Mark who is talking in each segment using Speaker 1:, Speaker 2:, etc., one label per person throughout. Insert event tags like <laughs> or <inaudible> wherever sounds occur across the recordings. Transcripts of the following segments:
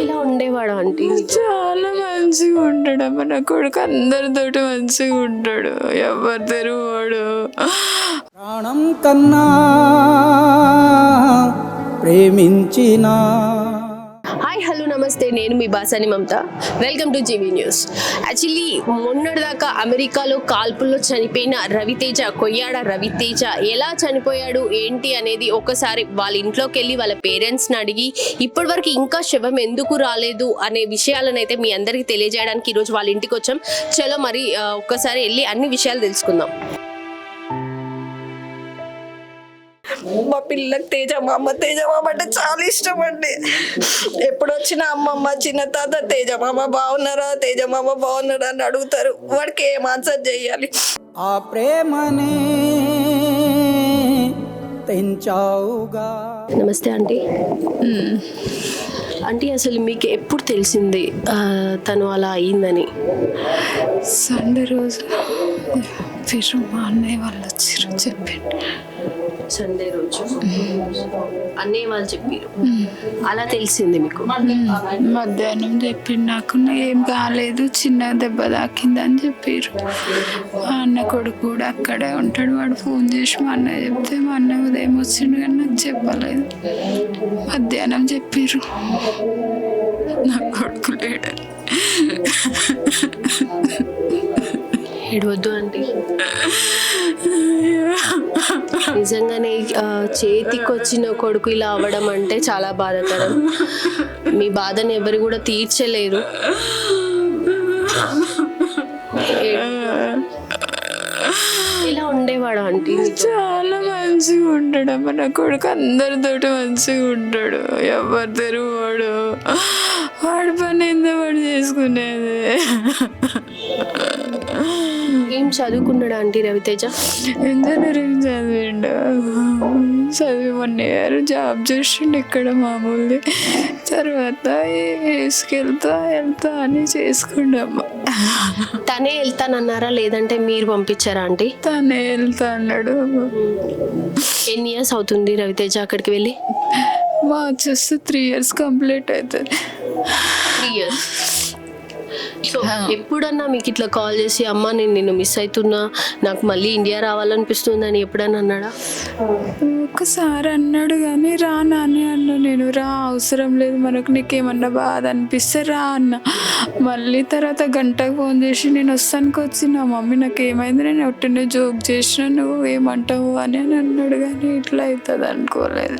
Speaker 1: ఇలా ఉండేవాడు ఆంటీ?
Speaker 2: చాలా మంచిగా ఉంటాడు అమ్మ. నా కొడుకు అందరితోటి మంచిగా ఉంటాడు. ఎవరు తెరువాడు
Speaker 3: ప్రాణం కన్నా ప్రేమించిన
Speaker 1: నమస్తే నేను మీ Basani Mamata. Welcome to GV news actually మొన్నటిదాకా అమెరికాలో కాల్పుల్లో చనిపోయిన రవితేజ కొయ్యాడ రవితేజ ఎలా చనిపోయాడు ఏంటి అనేది ఒకసారి వాళ్ళ ఇంట్లోకి వెళ్ళి వాళ్ళ పేరెంట్స్ని అడిగి ఇప్పటివరకు ఇంకా శవం ఎందుకు రాలేదు అనే విషయాలను అయితే మీ అందరికీ తెలియజేయడానికి ఈరోజు వాళ్ళ ఇంటికి వచ్చాం చలో మరి ఒక్కసారి వెళ్ళి అన్ని విషయాలు తెలుసుకుందాం.
Speaker 4: మా పిల్లకి తేజ మా అమ్మ తేజ మామ అంటే చాలా ఇష్టం అండి ఎప్పుడు వచ్చిన అమ్మమ్మ చిన్న తాత తేజ మామ బాగున్నారా తేజ మామ బాగున్నారా అని అడుగుతారు. వాడికి ఏం ఆన్సర్ చెయ్యాలి
Speaker 3: ఆ ప్రేమనే తెంచావుగా
Speaker 1: నమస్తే ఆంటీ. ఆంటీ అసలు మీకు ఎప్పుడు తెలిసింది తను అలా అయిందని
Speaker 2: సండే రోజు మా అన్నయ్య వాళ్ళు వచ్చారు చెప్పండి.
Speaker 1: సండే రోజు. అన్నయ్య వాళ్ళు చెప్పారు. అలా తెలిసింది మీకు?
Speaker 2: మధ్యాహ్నం చెప్పిండు నాకు. ఏం కాలేదు. చిన్న దెబ్బ తాకింది అని చెప్పారు. మా అన్న కొడుకు కూడా అక్కడే ఉంటాడు. వాడు ఫోన్ చేసి మా అన్నయ్య చెప్తే మా అన్న ఉదయం వచ్చిండు కానీ నాకు చెప్పలేదు. మధ్యాహ్నం చెప్పారు. నా కొడుకు లేడని.
Speaker 1: ఏడవద్దు ఆంటీ. నిజంగానే చేతికి వచ్చిన కొడుకు ఇలా అవ్వడం అంటే చాలా బాధాకరం. మీ బాధను ఎవరు కూడా తీర్చలేరు. ఇలా ఉండేవాడు ఆంటీ.
Speaker 2: చాలా మంచిగా ఉంటాడు అమ్మ. నా కొడుకు అందరితోటి మంచిగా ఉంటాడు. ఎవరు తెరువాడు వాడి పని ఎంత వాడు చేసుకునేది?
Speaker 1: చదువుకున్నాడు ఆంటీ రవితేజ?
Speaker 2: ఇంజనీరింగ్ చదివిండు? చదివి వన్ ఇయర్ జాబ్ చేసిండు ఇక్కడ మామూలుది. తర్వాత వేసుకెళ్తా వెళ్తా అని చేసుకుండమ్మ
Speaker 1: తనే వెళ్తానన్నారా లేదంటే మీరు పంపించారా ఆంటీ?
Speaker 2: తనే వెళ్తా అన్నాడు
Speaker 1: ఎన్ని ఇయర్స్ అవుతుంది రవితేజ అక్కడికి వెళ్ళి?
Speaker 2: మార్చ్ వస్తే త్రీ ఇయర్స్ కంప్లీట్ అవుతుంది
Speaker 1: త్రీ ఇయర్స్ సో ఎప్పుడన్నా మీకు ఇట్లా కాల్ చేసి అమ్మ నేను నిన్ను మిస్ అవుతున్నా నాకు మళ్ళీ ఇండియా రావాలనిపిస్తుంది అని ఎప్పుడన్నా అన్నాడా?
Speaker 2: ఒక్కసారి అన్నాడు కానీ రా నాని అన్న నేను రా అవసరం లేదు మనకు నీకేమన్నా బాధ అనిపిస్తే రా అన్న. మళ్ళీ తర్వాత గంటకు ఫోన్ చేసి నేను వస్తానికి వచ్చిన మమ్మీ నాకు ఏమైంది నేను ఒట్టినే జోక్ చేసిన నువ్వు ఏమంటావు అని అని అన్నాడు కానీ ఇట్లా అవుతుంది అనుకోలేదు.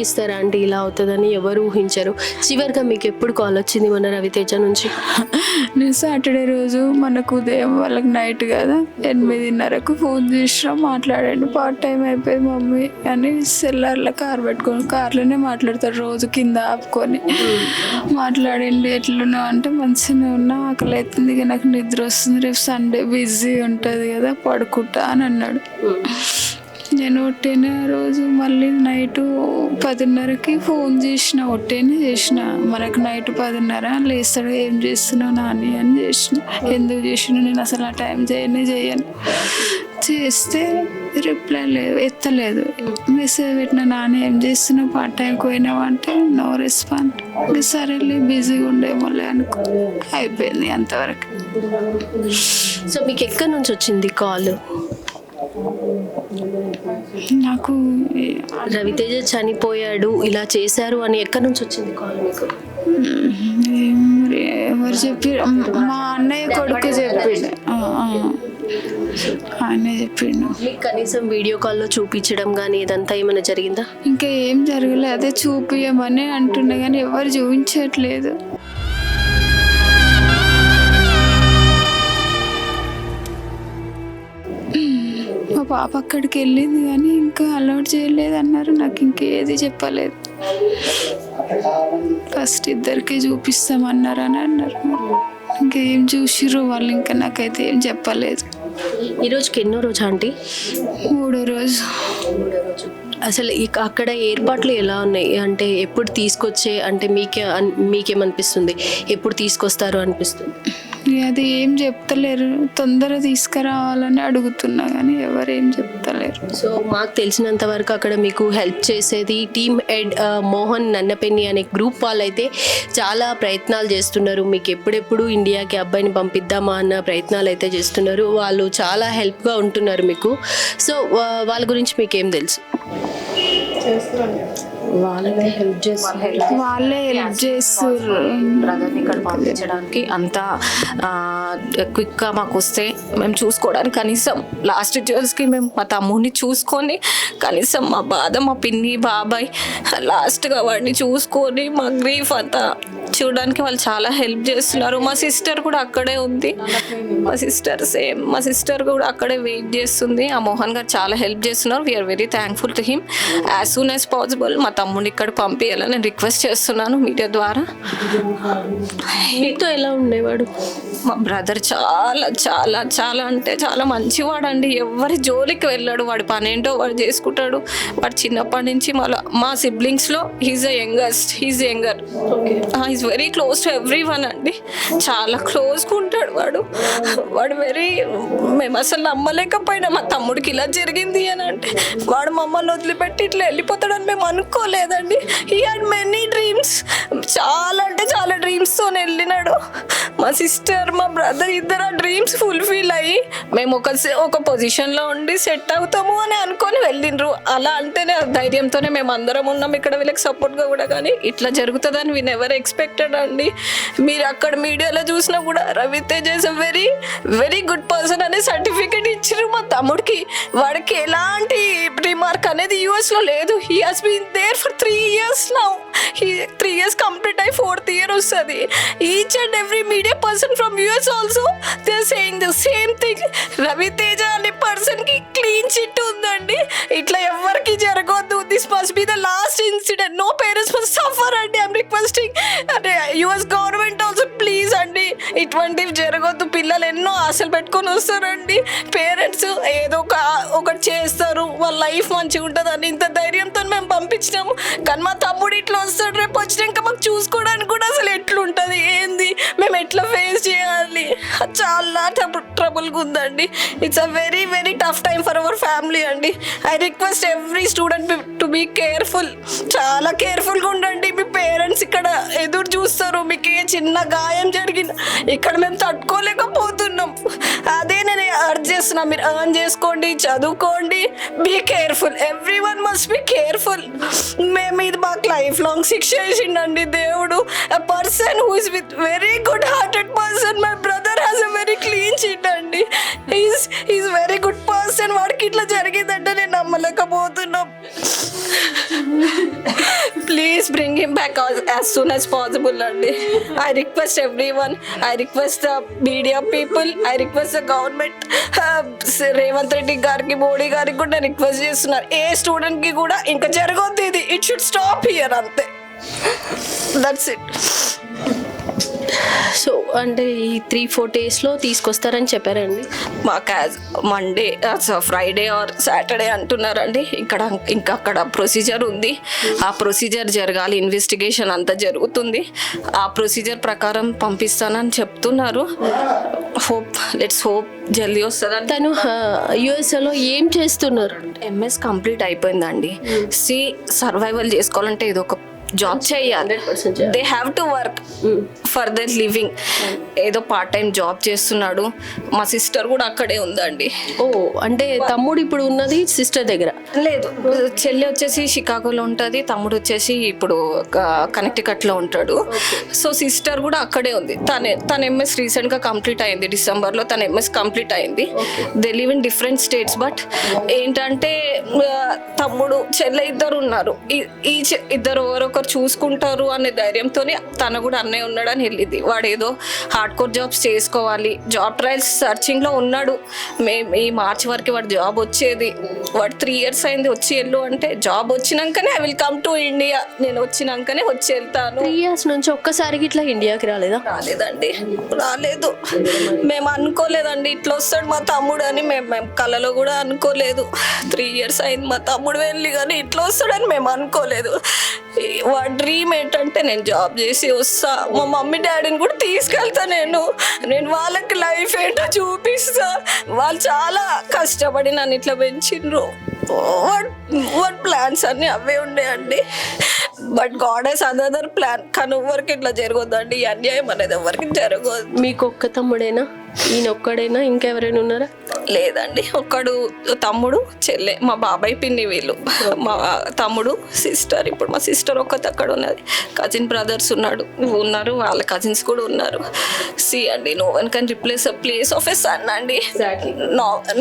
Speaker 1: ఊహిస్తారా అంటే ఇలా అవుతుందని? ఎవరు ఊహించరు. చివరిగా మీకు ఎప్పుడు కాల్ వచ్చింది మన రవితేజ నుంచి? <laughs>
Speaker 2: నేను సాటర్డే రోజు మనకు ఉదయం వాళ్ళకి నైట్ కదా ఎనిమిదిన్నరకు ఫోన్ చేసినా మాట్లాడండి. పార్ట్ టైం అయిపోయింది మమ్మీ అని సెల్లార్లో కార్ పెట్టుకొని కార్లోనే మాట్లాడతారు రోజు కింద ఆపుకొని. మాట్లాడండి ఎట్లున్నావు అంటే మంచిగానే ఉన్నా ఆకలి అవుతుంది ఇక నాకు నిద్ర వస్తుంది. రేపు సండే బిజీ ఉంటుంది కదా పడుకుంటా అని అన్నాడు. నేను ఒట్టేనే రోజు మళ్ళీ నైట్ పదిన్నరకి ఫోన్ చేసిన ఒట్టేనే చేసిన. మనకు నైట్ పదిన్నర లేస్తాడు ఏం చేస్తున్నావు నాని? అని చేసిన. ఎందుకు చేసిన నేను అసలు ఆ టైం చేయనే చేయను. చేస్తే రిప్లై లేదు ఎత్తలేదు. మెసేజ్ పెట్టిన నాన్న ఏం చేస్తున్నావు? పార్ట్ టైం పోయినావు? అంటే నో రెస్పాండ్ సరే సరేలే బిజీగా ఉండేమోలే అనుకో. అయిపోయింది అంతవరకు.
Speaker 1: సో మీకు ఎక్కడి నుంచి వచ్చింది కాల్
Speaker 2: నాకు
Speaker 1: రవితేజ చనిపోయాడు ఇలా చేశారు అని ఎక్కడి నుంచి వచ్చింది కాల్ మీకు?
Speaker 2: ఎవరు చెప్పి మా అన్నయ్య కొడుకు చెప్పిండు. ఆయనే చెప్పిండు.
Speaker 1: మీకు కనీసం వీడియో కాల్లో చూపించడం కానీ ఇదంతా ఏమైనా జరిగిందా?
Speaker 2: ఇంకా ఏం జరగలేదు అదే చూపియమని అంటున్నా కానీ ఎవరు చూపించట్లేదు. పాప అక్కడికి వెళ్ళింది కానీ ఇంకా అలవాటు చేయలేదు అన్నారు. నాకు ఇంకేది చెప్పలేదు. ఫస్ట్ ఇద్దరికి చూపిస్తామన్నారు అని అన్నారు. ఇంకేం చూసిర్రు వాళ్ళు ఇంకా నాకైతే ఏం చెప్పలేదు.
Speaker 1: ఈ రోజుకి ఎన్నో రోజు ఆంటీ?
Speaker 2: మూడో రోజు.
Speaker 1: అసలు ఇక అక్కడ ఏర్పాట్లు ఎలా ఉన్నాయి? అంటే ఎప్పుడు తీసుకొచ్చే అంటే మీకే అన్- మీకేమనిపిస్తుంది? ఎప్పుడు తీసుకొస్తారు అనిపిస్తుంది?
Speaker 2: అది ఏం చెప్తలేరు. తొందర తీసుకురావాలని అడుగుతున్నా కానీ ఎవరు ఏం చెప్తలేరు.
Speaker 1: సో మాకు తెలిసినంత వరకు అక్కడ మీకు హెల్ప్ చేసేది టీమ్ హెడ్ మోహన్ నన్నపెన్ని అనే గ్రూప్ వాళ్ళైతే చాలా ప్రయత్నాలు చేస్తున్నారు. మీకు ఎప్పుడెప్పుడు ఇండియాకి అబ్బాయిని పంపిద్దామా అన్న ప్రయత్నాలు అయితే చేస్తున్నారు. వాళ్ళు చాలా హెల్ప్గా ఉంటున్నారు మీకు. సో వాళ్ళ గురించి మీకు ఏం తెలుసు
Speaker 5: వాళ్ళే హెల్ప్ చేస్తారు.
Speaker 2: వాళ్ళే హెల్ప్ చేస్తారు.
Speaker 5: బ్రదర్ని ఇక్కడ పంపించడానికి అంత క్విక్గా మాకు వస్తే మేము చూసుకోవడానికి కనీసం లాస్ట్కి మేము మా తమ్ముడిని చూసుకొని కనీసం మా బాధ మా పిన్ని బాబాయ్ లాస్ట్గా వాడిని చూసుకొని మా గ్రీఫ్ అంతా చూడడానికి వాళ్ళు చాలా హెల్ప్ చేస్తున్నారు. మా సిస్టర్ కూడా అక్కడే ఉంది. మా సిస్టర్ సేమ్. మా సిస్టర్ కూడా అక్కడే వెయిట్ చేస్తుంది. ఆ మోహన్ గారు చాలా హెల్ప్ చేస్తున్నారు. We are very thankful to him as soon as possible మా తమ్ముడిని ఇక్కడ పంపించాలని నేను రిక్వెస్ట్ చేస్తున్నాను మీడియా ద్వారా.
Speaker 1: మీతో ఎలా ఉండేవాడు?
Speaker 5: మా బ్రదర్ చాలా చాలా చాలా అంటే చాలా మంచివాడండి. ఎవరి జోలికి వెళ్ళాడు. వాడి పని ఏంటో వాడు చేసుకుంటాడు. వాడు చిన్నప్పటి నుంచి మళ్ళీ మా సిబ్లింగ్స్లో he's a youngest he's younger is very close to everyone అండి. చాలా క్లోజ్గా ఉంటాడు వాడు. వాడు వెరీ మేము అసలు నమ్మలేకపోయినా మా తమ్ముడికి ఇలా జరిగింది అని అంటే వాడు మమ్మల్ని వదిలిపెట్టి ఇట్లా వెళ్ళిపోతాడని మేము అనుకోలేదండి. ఈ హ్యాడ్ మెనీ డ్రీమ్స్ చాలా అంటే చాలా డ్రీమ్స్తో వెళ్ళినాడు. మా సిస్టర్ మా బ్రదర్ ఇద్దరు ఆ డ్రీమ్స్ ఫుల్ఫిల్ అయ్యి మేము ఒక ఒక పొజిషన్లో ఉండి సెట్ అవుతాము అని అనుకొని వెళ్ళిండ్రు. అలా అంటేనే ఆ ధైర్యంతోనే మేము అందరం ఉన్నాం. ఇక్కడ వీళ్ళకి సపోర్ట్గా కూడా కానీ ఇట్లా జరుగుతుందని వీ నెవర్ ఎక్స్పెక్ట్ అండి మీరు అక్కడ మీడియాలో చూసినా కూడా Raviteja is a very very good person అనే సర్టిఫికేట్ ఇచ్చారు మా తమ్ముడికి. వాడికి ఎలాంటి రిమార్క్ అనేది యూఎస్లో లేదు. He has been there for three years now he three years complete అయ్యి ఫోర్త్ ఇయర్ వస్తుంది. Each and every media person from US also they saying the same thing Raviteja అనే పర్సన్కి క్లీన్ చిట్ ఉందండి. ఇట్లా ఎవరికి జరగొద్దు. This must be the last incident no parents must suffer అండి I'm requesting అంటే US government also please అండి ఇటువంటివి జరగొద్దు. పిల్లలు ఎన్నో ఆశలు పెట్టుకొని వస్తారండి. పేరెంట్స్ ఏదో ఒక ఒకటి చేస్తారు. వాళ్ళ లైఫ్ మంచిగా ఉంటుందని ఇంత ధైర్యంతో మేము పంపించినాము. కానీ మా తమ్ముడు ఇట్లా వస్తాడు రేపు వచ్చినాక మాకు చూసుకోవడానికి కూడా అసలు ఎట్లుంటుంది ఏంది? మేము ఎట్లా ఫేస్ చేయాలి? చాలా ట్రబుల్గా ఉందండి. It's a very very tough time for our family అండి. I request every student to be careful చాలా కేర్ఫుల్గా ఉండండి. మీ పేరెంట్స్ ఇక్కడ ఎదురు చూస్తారు. మీకు ఏ చిన్న గాయం జరిగింది. ఇక్కడ మేము తట్టుకోలేకపోతున్నాం. అదే నేను అర్జ్ చేస్తున్నా. మీరు అర్న్ చేసుకోండి చదువుకోండి. Be careful everyone must be careful మేము ఇది మాకు లైఫ్ లాంగ్ శిక్ష చేసిండండి దేవుడు. A person who is with very good hearted person my brother has a very clean sheet అండి. Is is very good person వాడికి ఇట్లా జరిగిందంటే నేను నమ్మలేకపోతున్నాం. Please bring him back as soon as possible అండి I request everyone I request the media people I request the government Revanth Reddy గారికి మోడీ గారికి కూడా నేను రిక్వెస్ట్ చేస్తున్నారు. ఏ స్టూడెంట్కి కూడా ఇంకా జరగొద్దు ఇది. ఇట్ షుడ్ స్టాప్ హియర్ అంతే. దట్స్ ఇట్
Speaker 1: సో అంటే ఈ త్రీ ఫోర్ డేస్లో తీసుకొస్తారని చెప్పారండి.
Speaker 5: మాకు as Monday Friday or Saturday అంటున్నారండి. ఇక్కడ ఇంకా అక్కడ ప్రొసీజర్ ఉంది. ఆ ప్రొసీజర్ జరగాలి ఇన్వెస్టిగేషన్ అంతా జరుగుతుంది. ఆ ప్రొసీజర్ ప్రకారం పంపిస్తానని చెప్తున్నారు. హోప్ లెట్స్ హోప్ జల్దీ వస్తుందని
Speaker 1: తను యుఎస్ఏలో ఏం చేస్తున్నారు?
Speaker 5: ఎంఎస్ కంప్లీట్ అయిపోయిందండి. సి సర్వైవల్ చేసుకోవాలంటే ఏదో ఒక జాబ్ చేయాలి.
Speaker 1: 100% చేయాలి.
Speaker 5: They have to work for their living ఏదో పార్ట్ టైం జాబ్ చేస్తున్నాడు. మా సిస్టర్ కూడా అక్కడే ఉందండి.
Speaker 1: ఓ అంటే తమ్ముడు ఇప్పుడు ఉన్నది సిస్టర్ దగ్గర?
Speaker 5: లేదు. చెల్లి వచ్చేసి షికాగోలో ఉంటుంది. తమ్ముడు వచ్చేసి ఇప్పుడు కనెక్టికట్లో ఉంటాడు. సో సిస్టర్ కూడా అక్కడే ఉంది. తన తన ఎంఎస్ రీసెంట్గా కంప్లీట్ అయింది. డిసెంబర్లో తన ఎంఎస్ కంప్లీట్ అయింది. They live in different states but ఏంటంటే తమ్ముడు చెల్లె ఇద్దరు ఉన్నారు. ఈ- ఈ చె- ఎవరొకరు చూసుకుంటారు అనే ధైర్యంతోనే తన కూడా అన్నయ్య ఉన్నాడని వెళ్ళింది. వాడు ఏదో హార్డ్ కోర్ జాబ్స్ చేసుకోవాలి జాబ్ ట్రయల్స్ సర్చింగ్లో ఉన్నాడు. మేము ఈ మార్చ్ వరకు వాడు జాబ్ వచ్చేది. వాడు త్రీ ఇయర్స్ అయింది వచ్చి వెళ్ళు అంటే జాబ్ వచ్చినాకనే I will come to India నేను వచ్చినాకనే వచ్చి వెళ్తాను.
Speaker 1: త్రీ ఇయర్స్ నుంచి ఒక్కసారికి ఇట్లా ఇండియాకి రాలేదా?
Speaker 5: రాలేదండి. రాలేదు. మేము అనుకోలేదండి. ఇట్లా వస్తాడు మా తమ్ముడు అని మేము మేము కళలో కూడా అనుకోలేదు. త్రీ ఇయర్స్ అయింది మా తమ్ముడు వెళ్ళి కానీ ఇట్లా వస్తాడని మేము అనుకోలేదు. వాడి డ్రీమ్ ఏంటంటే నేను జాబ్ చేసి వస్తా. మా మమ్మీ డాడీని కూడా తీసుకెళ్తా నేను. నేను వాళ్ళకి లైఫ్ ఏంటో చూపిస్తా. వాళ్ళు చాలా కష్టపడి నన్ను ఇట్లా పెంచిండ్రు వాట్ వాట్ ప్లాన్స్ అన్నీ అవే ఉండేయండి but God has another plan కానీ ఎవరికి ఇట్లా జరగొద్దండి. ఈ అన్యాయం అనేది ఎవరికి జరగదు
Speaker 1: మీకు ఒక్క తమ్ముడేనా? ఈయన ఒక్కడేనా? ఇంకెవరైనా ఉన్నారా?
Speaker 5: లేదండి. ఒక్కడు తమ్ముడు చెల్లె. మా బాబాయ్ పిన్ని వీళ్ళు. మా తమ్ముడు సిస్టర్ ఇప్పుడు మా సిస్టర్ ఒక్కటి అక్కడ ఉన్నది. కజిన్ బ్రదర్స్ ఉన్నాడు. ఉన్నారు. వాళ్ళ కజిన్స్ కూడా ఉన్నారు. సి అండి no one can replace a place of a son అండి.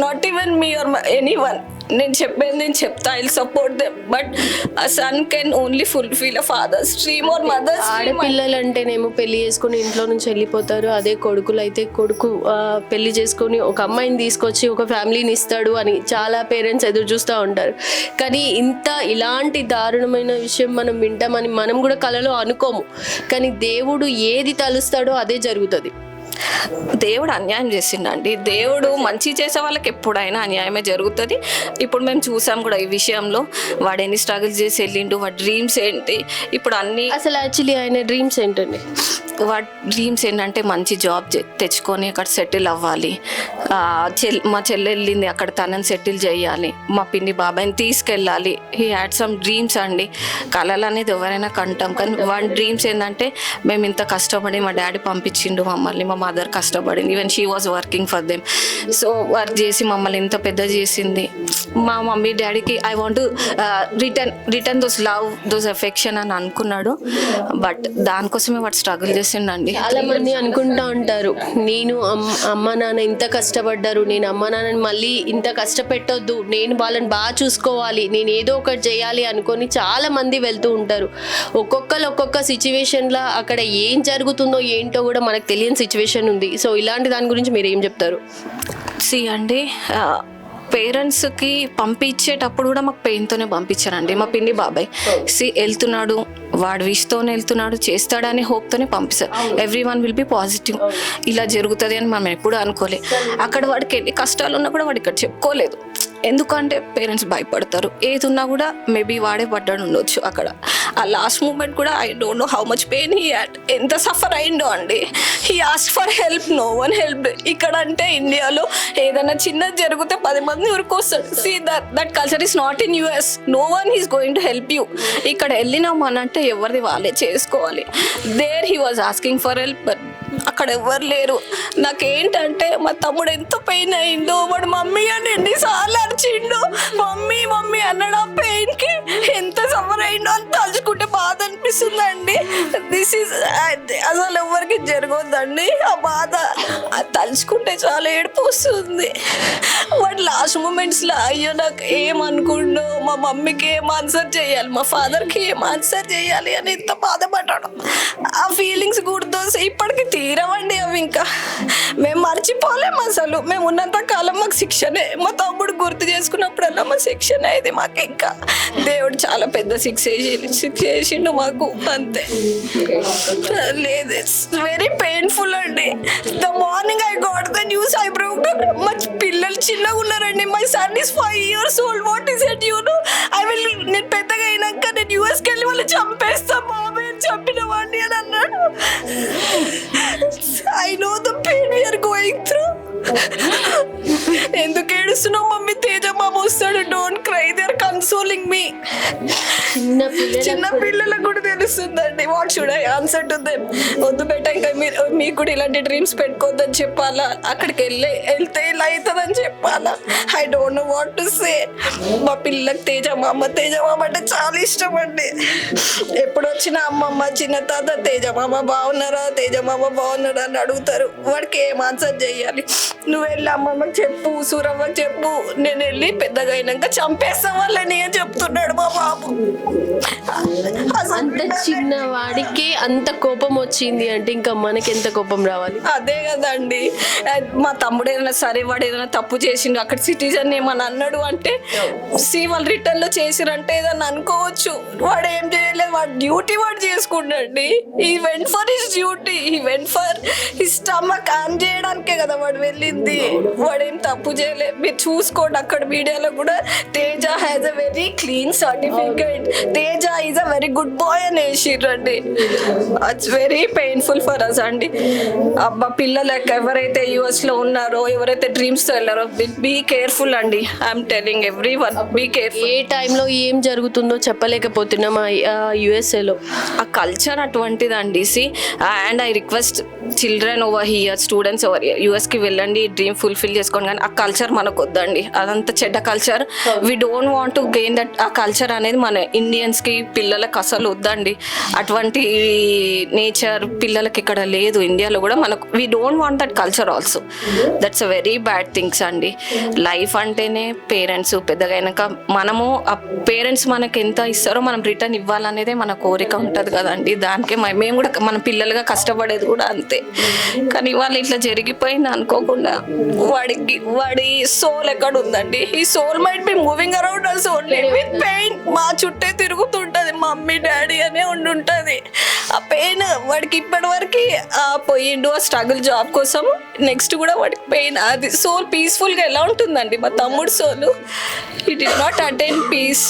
Speaker 5: Not even me or anyone నేను చెప్పేది నేను చెప్తా I support them but a son can only fulfil a father's dream or mother's
Speaker 1: ఆడపిల్లలు అంటేనేమో పెళ్ళి చేసుకుని ఇంట్లో నుంచి వెళ్ళిపోతారు. అదే కొడుకులు అయితే కొడుకు పెళ్ళి చేసుకొని ఒక అమ్మాయిని తీసుకొచ్చి ఒక ఫ్యామిలీని ఇస్తాడు అని చాలా పేరెంట్స్ ఎదురు చూస్తూ ఉంటారు. కానీ ఇంత ఇలాంటి దారుణమైన విషయం మనం వింటామని మనం కూడా కలలో అనుకోము. కానీ దేవుడు ఏది తలుస్తాడో అదే జరుగుతుంది.
Speaker 5: దేవుడు అన్యాయం చేసిండండి. దేవుడు మంచి చేసే వాళ్ళకి ఎప్పుడైనా అన్యాయమే జరుగుతుంది. ఇప్పుడు మేము చూసాం కూడా ఈ విషయంలో. వాడు ఎన్ని స్ట్రగుల్స్ చేసి వెళ్ళిండు వాడి డ్రీమ్స్ ఏంటి? ఇప్పుడు అన్ని
Speaker 1: అసలు యాక్చువల్లీ ఆయన డ్రీమ్స్ ఏంటండి?
Speaker 5: వాడి డ్రీమ్స్ ఏంటంటే మంచి జాబ్ తెచ్చుకొని అక్కడ సెటిల్ అవ్వాలి. చెల్ మా చెల్లె వెళ్ళింది అక్కడ తనని సెటిల్ చేయాలి. మా పిన్ని బాబాయ్ని తీసుకెళ్ళాలి. హీ హ్యాడ్ సమ్ డ్రీమ్స్ అండి. కళలు అనేది ఎవరైనా కంటాం. కానీ వాడి డ్రీమ్స్ ఏంటంటే మేము ఇంత కష్టపడి మా డాడీ పంపించిండు మమ్మల్ని మా మదర్ కష్టపడింది. Even she was working for them so work చేసి మమ్మల్ని ఇంత పెద్ద చేసింది. మా మమ్మీ డాడీకి I want return return those love those affection అని అనుకున్నాడు. బట్ దానికోసమే వాడు స్ట్రగుల్ చేసిండండి
Speaker 1: చాలా మంది అనుకుంటా ఉంటారు నేను అమ్- అమ్మ నాన్న ఇంత కష్టపడ్డారు నేను అమ్మ నాన్నని మళ్ళీ ఇంత కష్టపెట్టొద్దు నేను వాళ్ళని బాగా చూసుకోవాలి నేను ఏదో ఒకటి చేయాలి అనుకొని చాలా మంది వెళ్తూ ఉంటారు. ఒక్కొక్కరు ఒక్కొక్క సిచ్యువేషన్లో అక్కడ ఏం జరుగుతుందో ఏంటో కూడా మనకు తెలియని సిచ్యువేషన్ ఉంది. సో ఇలాంటి దాని గురించి మీరు ఏం చెప్తారు?
Speaker 5: సి అండి పేరెంట్స్కి పంపించేటప్పుడు కూడా మాకు పెయిన్తోనే పంపించారండి మా పిన్ని బాబాయ్. సి వెళ్తున్నాడు వాడు విష్తోనే వెళ్తున్నాడు చేస్తాడని హోప్తోనే పంపిస్తారు. Everyone will be positive. ఇలా జరుగుతుంది అని మనం ఎప్పుడు అనుకోలే. అక్కడ వాడికి ఎన్ని కష్టాలు ఉన్నా కూడా వాడు ఇక్కడ చెప్పుకోలేదు. ఎందుకంటే పేరెంట్స్ భయపడతారు. ఏది ఉన్నా కూడా మేబీ వాడే పడ్డాడు ఉండొచ్చు అక్కడ. ఆ లాస్ట్ మూమెంట్ కూడా I don't know how much pain he had ఎంత సఫర్ అయిండో అండి. He asked for help no one help. ఇక్కడ అంటే ఇండియాలో ఏదైనా చిన్నది జరిగితే పది మంది ఉరికొస్తాడు see that that culture is not in US no one is going to help you ఇక్కడ వెళ్ళినాం అని అంటే ఎవరిది వాళ్ళే చేసుకోవాలి. There he was asking for help but అక్కడ ఎవరు లేరు. నాకేంటంటే మా తమ్ముడు ఎంత పెయిన్ అయిందో వాడు మమ్మీ అని ఎన్నిసార్లు అరిచిండు. మమ్మీ మమ్మీ అన్నాడు ఆ ఎంత సఫర్ అయిండో అని తలుచుకుంటే బాధ అనిపిస్తుందండి. దిస్ ఈజ్ అసలు ఎవరికి జరగొద్దండి. ఆ బాధ తలుచుకుంటే చాలా ఏడుపు వస్తుంది. వాడు లాస్ట్ మూమెంట్స్లో అయ్యో నాకు ఏమనుకుండో మా మమ్మీకి ఏం ఆన్సర్ చేయాలి? మా ఫాదర్కి ఏం ఆన్సర్ చేయాలి? అని ఎంత బాధపడ్డాడు. ఆ ఫీలింగ్స్ గుర్తొస్తే ఇప్పటికి తీరవండి అవి ఇంకా. మేము మర్చిపోలేము అసలు. మేము ఉన్నంత కాలం మాకు శిక్షనే మా తమ్ముడు గుర్తు చేసుకున్నప్పుడల్లా మా శిక్షనే ఇది మాకు ఇంకా. దేవుడు చాలా పెద్ద శిక్ష శిక్ష చేసిండు మాకు. అంతే. లేదు ఇట్స్ వెరీ పెయిన్ఫుల్ అండి the morning I got the news I broke మా పిల్లలు చిన్నగా ఉన్నారండి. My son is five years old what is at you know I will నేను పెద్దగా అయినాక నేను యూఎస్కి వెళ్ళి వాళ్ళు చంపేస్తా బాబాయ్ చంపిన వాడిని అని అన్నాడు. I know the pain we are going through. ఎందుకు ఏడుస్తున్నావు మమ్మీ? తేజ మామ వస్తాడు. Don't cry they are consoling me
Speaker 1: చిన్న పిల్లలకు
Speaker 5: పిల్లలకు కూడా తెలుస్తుందండి. What should I answer to them వద్దు బెట్ట ఇంకా మీరు మీకు కూడా ఇలాంటి డ్రీమ్స్ పెట్టుకోవద్దని చెప్పాలా? అక్కడికి వెళ్ళి వెళ్తే ఇలా అవుతుందని చెప్పాలా? I don't know what to say మా పిల్లకి తేజ మామ తేజ మామ అంటే చాలా ఇష్టం అండి. ఎప్పుడు వచ్చిన అమ్మమ్మ చిన్న తాత తేజ మామ బాగున్నారా? తేజ మామ బాగున్నారా? అని అడుగుతారు. వాడికి ఏం ఆన్సర్ చేయాలి? నువ్వు వెళ్ళి అమ్మమ్మకి చెప్పు సూరమ్మకి చెప్పు. నేను వెళ్ళి పెద్దగా అయినాక చంపేస్తా వాళ్ళని అని చెప్తున్నాడు మా బాబు.
Speaker 1: అంత చిన్న వాడికే అంత కోపం వచ్చింది అంటే ఇంకా మనకి ఎంత కోపం రావాలి?
Speaker 5: అదే కదండి. మా తమ్ముడు ఏదైనా సరే వాడు ఏదైనా తప్పు చేసిండు అక్కడ సిటిజన్ ఏమని అన్నాడు అంటే సి వాళ్ళు రిటర్న్లో చేసిరంటే ఏదన్నా అనుకోవచ్చు. వాడు ఏం చేయలేదు వాడు డ్యూటీ వాడు చేసుకుంటాండి he went for his duty he went for his stomach on చేయడానికే కదా వాడు వెళ్ళింది వాడు ఏం తప్పు చేయలేదు. మీరు చూసుకోండి అక్కడ మీడియాలో కూడా Teja has a
Speaker 4: very clean certificate Teja is a very good boy అని వేసిర్రండి. It's very painful for us అండి. అబ్బా పిల్లలకి ఎవరైతే యుఎస్లో ఉన్నారో ఎవరైతే డ్రీమ్స్తో వెళ్ళారో బీ కేర్ఫుల్ అండి. I'm telling everyone be careful
Speaker 1: ఏ టైంలో ఏం జరుగుతుందో చెప్పలేకపోతున్నాం ఆ యుఎస్ఏలో
Speaker 5: ఆ culture అటువంటిదండి see and I request children over here students over యూఎస్కి వెళ్ళండి. డ్రీమ్ ఫుల్ఫిల్ చేసుకోండి కానీ ఆ కల్చర్ మనకు వద్దండి. అదంతా చెడ్డ culture we don't want to gain that ఆ కల్చర్ అనేది మన ఇండియన్స్కి పిల్లలకు అసలు వద్దండి. అటువంటి నేచర్ పిల్లలకి ఇక్కడ లేదు. ఇండియాలో కూడా మనకు we don't want that culture also that's a very bad things అండి. లైఫ్ అంటేనే పేరెంట్స్ పెద్దగైనాక మనము ఆ పేరెంట్స్ మనకి ఎంత ఇస్తారో మనం రిటర్న్ ఇవ్వాలనేదే మన కోరిక ఉంటుంది కదండి. దానికే మ- మేము కూడా మన పిల్లలుగా కష్టపడేది కూడా అంతే. కానీ వాళ్ళు ఇట్లా జరిగిపోయింది అనుకోకుండా వాడికి వాడి సోల్ ఎక్కడ ఉందండి? ఈ soul might be moving around us only with pain మా చుట్టే తిరుగుతుంటది మమ్మీ డాడీ అనే ఉండుంటది. ఆ పెయిన్ వాడికి ఇప్పటి వరకు పోయిండు ఆ స్ట్రగుల్ జాబ్ కోసం. నెక్స్ట్ కూడా వాడికి పెయిన్ అది సోల్ పీస్ఫుల్గా ఎలా ఉంటుందండి మా తమ్ముడు soul it is not attend peace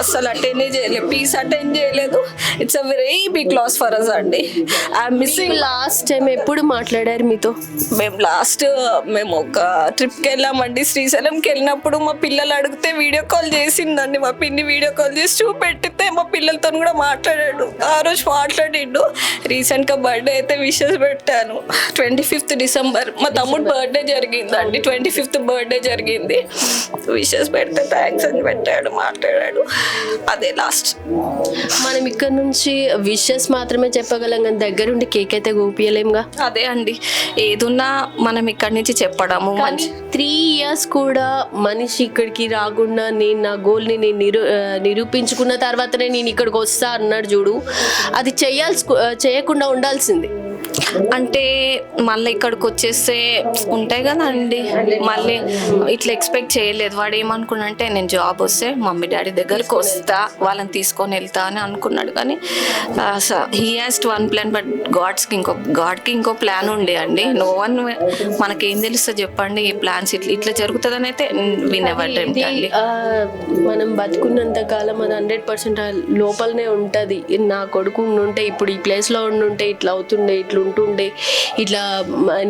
Speaker 5: అస్సలు అటెండ్ చేయలేదు. పీస్ అటెండ్ చేయలేదు. It's a very big loss for us అండి. ఐఎమ్ మిస్సింగ్
Speaker 1: లాస్ట్ టైం ఎప్పుడు మాట్లాడారు మీతో?
Speaker 5: మేము లాస్ట్ మేము ఒక ట్రిప్కి వెళ్ళామండి. శ్రీశైలంకి వెళ్ళినప్పుడు మా పిల్లలు అడిగితే వీడియో కాల్ చేసిందండి. మా పిన్ని వీడియో కాల్ చేసి చూపెట్టితే మా పిల్లలతో కూడా మాట్లాడాడు. ఆ రోజు మాట్లాడిండు. రీసెంట్గా బర్త్డే అయితే విషెస్ పెట్టాను. ట్వంటీ ఫిఫ్త్ డిసెంబర్ మా తమ్ముడు బర్త్డే జరిగిందండి. ట్వంటీ ఫిఫ్త్ బర్త్డే జరిగింది. విషెస్ పెడితే థ్యాంక్స్ అని పెట్టాడు మాట్లాడాడు. అదే లాస్ట్
Speaker 1: మనం ఇక్కడ నుంచి విషెస్ మాత్రమే చెప్పగలం కానీ దగ్గరుండి కేక్ అయితే గోపియలేంగా
Speaker 5: అదే అండి. ఏదున్నా మనం ఇక్కడి నుంచి చెప్పడము మంచి
Speaker 1: త్రీ ఇయర్స్ కూడా మనిషి ఇక్కడికి రాకుండా నేను నా గోల్ని నేను నిరూ నిరూపించుకున్న తర్వాతనే నేను ఇక్కడికి వస్తా అన్నాడు చూడు. అది చేయాల్సి చేయకుండా ఉండాల్సింది.
Speaker 5: అంటే మళ్ళీ ఇక్కడికి వచ్చేస్తే ఉంటాయి కదా అండి మళ్ళీ ఇట్లా ఎక్స్పెక్ట్ చేయలేదు. వాడు ఏమనుకున్నంటే నేను జాబ్ వస్తే మమ్మీ డాడీ దగ్గరికి వస్తా వాళ్ళని తీసుకొని వెళ్తా అని అనుకున్నాడు. కానీ he has one plan but గాడ్స్కి ఇంకో గాడ్కి ఇంకో ప్లాన్ ఉండే అండి. నో వన్ మనకేం తెలుస్తుంది చెప్పండి ఈ ప్లాన్స్ ఇట్లా ఇట్లా జరుగుతుందని అయితే విన్ ఎవర్
Speaker 1: ఇది,
Speaker 5: అండి.
Speaker 1: ఆ, మనం బతుకున్నంత కాలం అది హండ్రెడ్ పర్సెంట్ లోపలనే ఉంటుంది. నా కొడుకు ఉండుంటే ఇప్పుడు ఈ ప్లేస్లో ఉండుంటే ఇట్లా అవుతుండే ఇట్లా ఉంటుండే ఇట్లా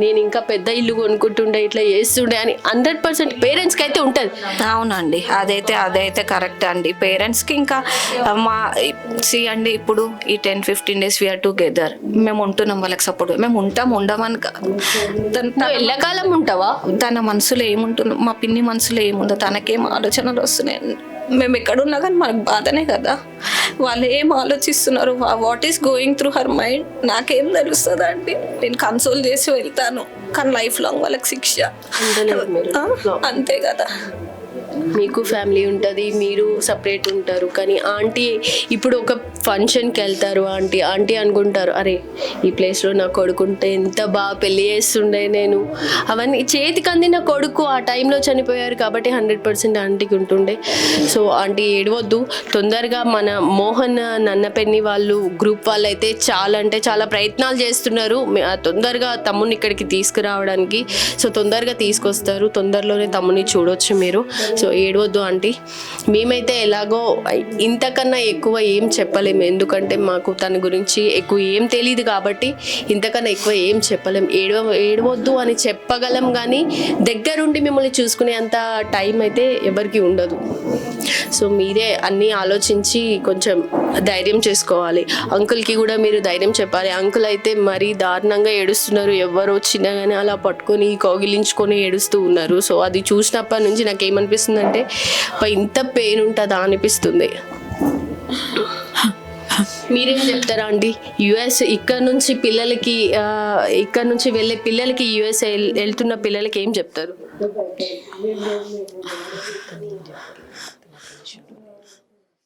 Speaker 1: నేను ఇంకా పెద్ద ఇల్లు కొనుక్కుంటుండే ఇట్లా చేస్తుండే అని హండ్రెడ్ పర్సెంట్ పేరెంట్స్కి అయితే ఉంటుంది.
Speaker 5: అవునండి. అదైతే అదైతే కరెక్ట్ అండి. పేరెంట్స్కి ఇంకా మా సి అండి ఇప్పుడు ఈ ten fifteen days we are together మేము ఉంటున్నాం వాళ్ళకి సపోర్ట్ మేము ఉంటాం ఉండమని
Speaker 1: ఎల్లకాలం ఉంటావా?
Speaker 5: తన మనసులో ఏముంటుందో మా పిన్ని మనసులో ఏముందో తనకేం ఆలోచనలు వస్తున్నాయి మేము ఎక్కడున్నా కానీ మనకు బాధనే కదా. వాళ్ళు ఏం ఆలోచిస్తున్నారు? What is going through her mind నాకేం తెలుస్తుంది అండి నేను కన్సోల్ చేసి వెళ్తాను. కానీ లైఫ్ లాంగ్ వాళ్ళకి శిక్ష. అంతే కదా.
Speaker 1: మీకు ఫ్యామిలీ ఉంటుంది మీరు సపరేట్ ఉంటారు కానీ ఆంటీ ఇప్పుడు ఒక ఫంక్షన్కి వెళ్తారు ఆంటీ ఆంటీ అనుకుంటారు అరే ఈ ప్లేస్లో నా కొడుకుంటే ఎంత బాగా పెళ్ళి చేస్తుండే నేను. అవన్నీ చేతికి అందిన కొడుకు ఆ టైంలో చనిపోయారు కాబట్టి హండ్రెడ్ పర్సెంట్ ఆంటీకి ఉంటుండే. సో ఆంటీ ఏడవద్దు. తొందరగా మన మోహన్ నన్నపెన్ని వాళ్ళు గ్రూప్ వాళ్ళు అయితే చాలా అంటే చాలా ప్రయత్నాలు చేస్తున్నారు. తొందరగా తమ్ముని ఇక్కడికి తీసుకురావడానికి. సో తొందరగా తీసుకొస్తారు. తొందరలోనే తమ్ముని చూడొచ్చు మీరు. సో సో ఏడవద్దు ఆంటీ. మేమైతే ఎలాగో ఇంతకన్నా ఎక్కువ ఏం చెప్పలేము ఎందుకంటే మాకు తన గురించి ఎక్కువ ఏం తెలియదు కాబట్టి ఇంతకన్నా ఎక్కువ ఏం చెప్పలేం. ఏడవ ఏడవద్దు అని చెప్పగలం కానీ దగ్గరుండి మిమ్మల్ని చూసుకునే అంత టైం అయితే ఎవరికి ఉండదు. సో మీరే అన్నీ ఆలోచించి కొంచెం ధైర్యం చేసుకోవాలి. అంకుల్కి కూడా మీరు ధైర్యం చెప్పాలి. అంకుల్ అయితే మరీ దారుణంగా ఏడుస్తున్నారు. ఎవరు వచ్చినా కానీ అలా పట్టుకొని కౌగిలించుకొని ఏడుస్తూ ఉన్నారు. సో అది చూసినప్పటి నుంచి నాకు ఏమనిపిస్తుంది అంటే ఇంత పెయిన్ ఉంటుందా అనిపిస్తుంది. మీరేం చెప్తారా అండి? యుఎస్ ఇక్కడ నుంచి పిల్లలకి ఇక్కడ నుంచి వెళ్ళే పిల్లలకి యుఎస్ వెళ్తున్న పిల్లలకి ఏం చెప్తారు?